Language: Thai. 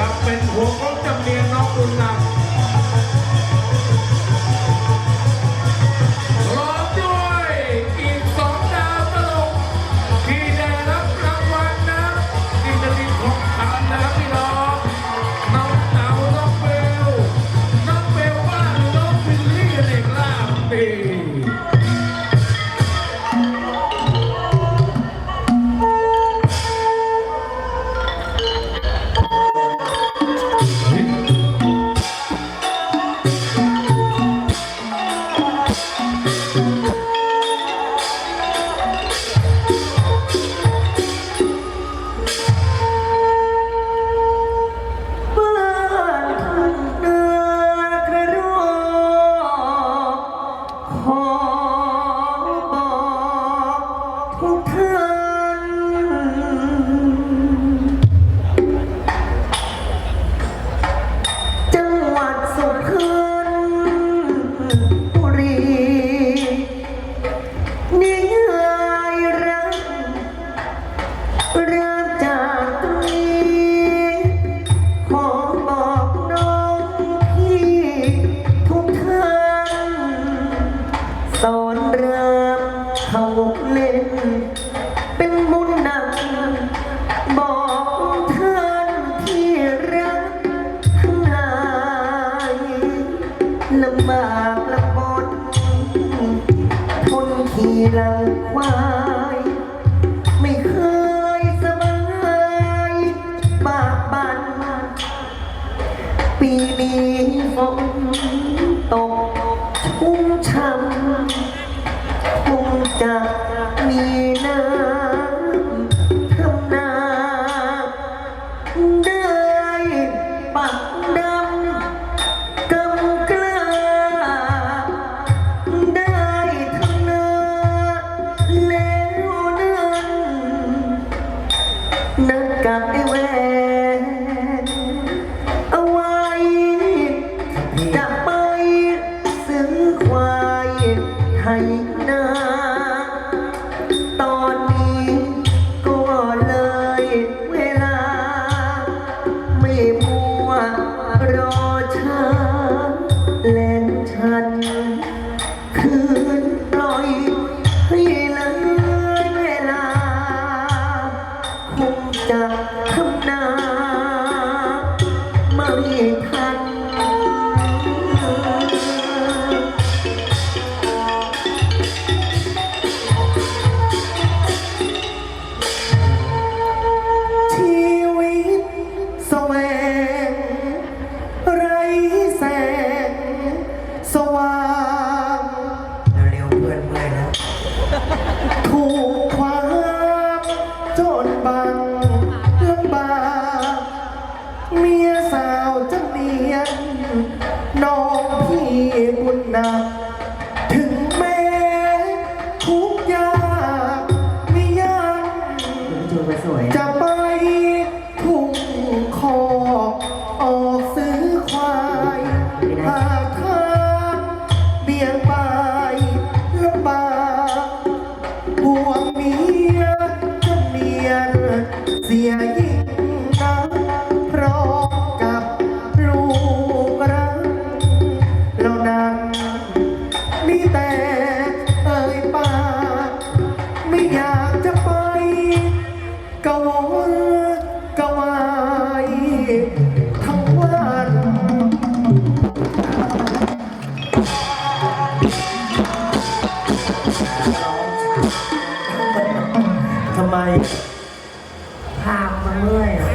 ครับเป็นหัวของจำเนียนน้องบุญนักร้อมด้วยอีกสองดาวตลกที่ได้รับรางวัลนะที่จะมีของขวัญนะพี่น้องน้องเต๋าน้องเบลน้องเบลบ้านน้องฟิลลี่เด็กล่าปี เขาเล่น เป็นมุนหนัก บอกท่านที่รักทั้งหลายลำบากลำบนทนขี่หลังควาย ไม่เคยสบายบากบันปีนี้ฝนตกชุ่มช่ำ จะมีน้ำทำนาได้ปักดำกำกล้าได้ทำนาแล้วนั้นนัดกับไอ้แหวนเอาไว้จะไปซื้อควายไทย ไม่ น้องพี่บุญหนักถึงแม้ทุกข์ยากไม่ยังจูไปสวยจะไปทุ่งคอกออกซื้อควายหากทางเบี่ยงไปลำบากห่วงเมียจะเมียนเสียยิ่ มีแต่เอ่ยปากไม่อยากจะไปกะวนกะวายทั้งวันทำไม พามมาเมื่อยอะ